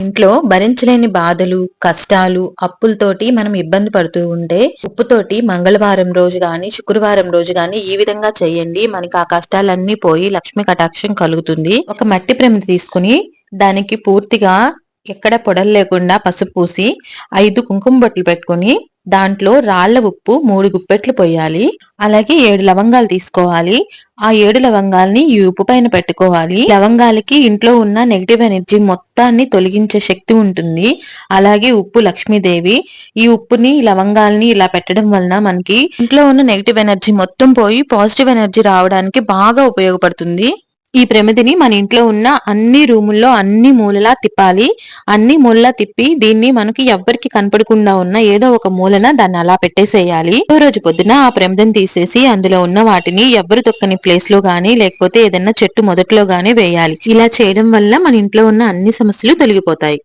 ఇంట్లో భరించలేని బాధలు కష్టాలు అప్పులతోటి మనం ఇబ్బంది పడుతూ ఉంటే ఉప్పుతోటి మంగళవారం రోజు గాని శుక్రవారం రోజు గాని ఈ విధంగా చేయండి. మనకి ఆ కష్టాలన్నీ పోయి లక్ష్మి కటాక్షం కలుగుతుంది. ఒక మట్టి ప్రమిది తీసుకుని దానికి పూర్తిగా ఎక్కడ పొడలు లేకుండా పసుపు పూసి ఐదు కుంకుమ బొట్లు పెట్టుకుని దాంట్లో రాళ్ళ ఉప్పు మూడు గుప్పెట్లు పోయాలి. అలాగే ఏడు లవంగాలు తీసుకోవాలి. ఆ ఏడు లవంగాల్ని ఈ ఉప్పు పైన పెట్టుకోవాలి. లవంగాలకి ఇంట్లో ఉన్న నెగిటివ్ ఎనర్జీ మొత్తాన్ని తొలగించే శక్తి ఉంటుంది. అలాగే ఉప్పు లక్ష్మీదేవి. ఈ ఉప్పుని లవంగాల్ని ఇలా పెట్టడం వలన మనకి ఇంట్లో ఉన్న నెగిటివ్ ఎనర్జీ మొత్తం పోయి పాజిటివ్ ఎనర్జీ రావడానికి బాగా ఉపయోగపడుతుంది. ఈ ప్రమిదిని మన ఇంట్లో ఉన్న అన్ని రూముల్లో అన్ని మూలలా తిప్పాలి. అన్ని మూలలా తిప్పి దీన్ని మనకి ఎవ్వరికి కనపడకుండా ఉన్న ఏదో ఒక మూలన దాన్ని అలా పెట్టేసేయాలి. రోజు పొద్దున ఆ ప్రమిదిని తీసేసి అందులో ఉన్న వాటిని ఎవ్వరు తొక్కని ప్లేస్లో గానీ లేకపోతే ఏదైనా చెట్టు మొదట్లో గానీ వేయాలి. ఇలా చేయడం వల్ల మన ఇంట్లో ఉన్న అన్ని సమస్యలు తొలగిపోతాయి.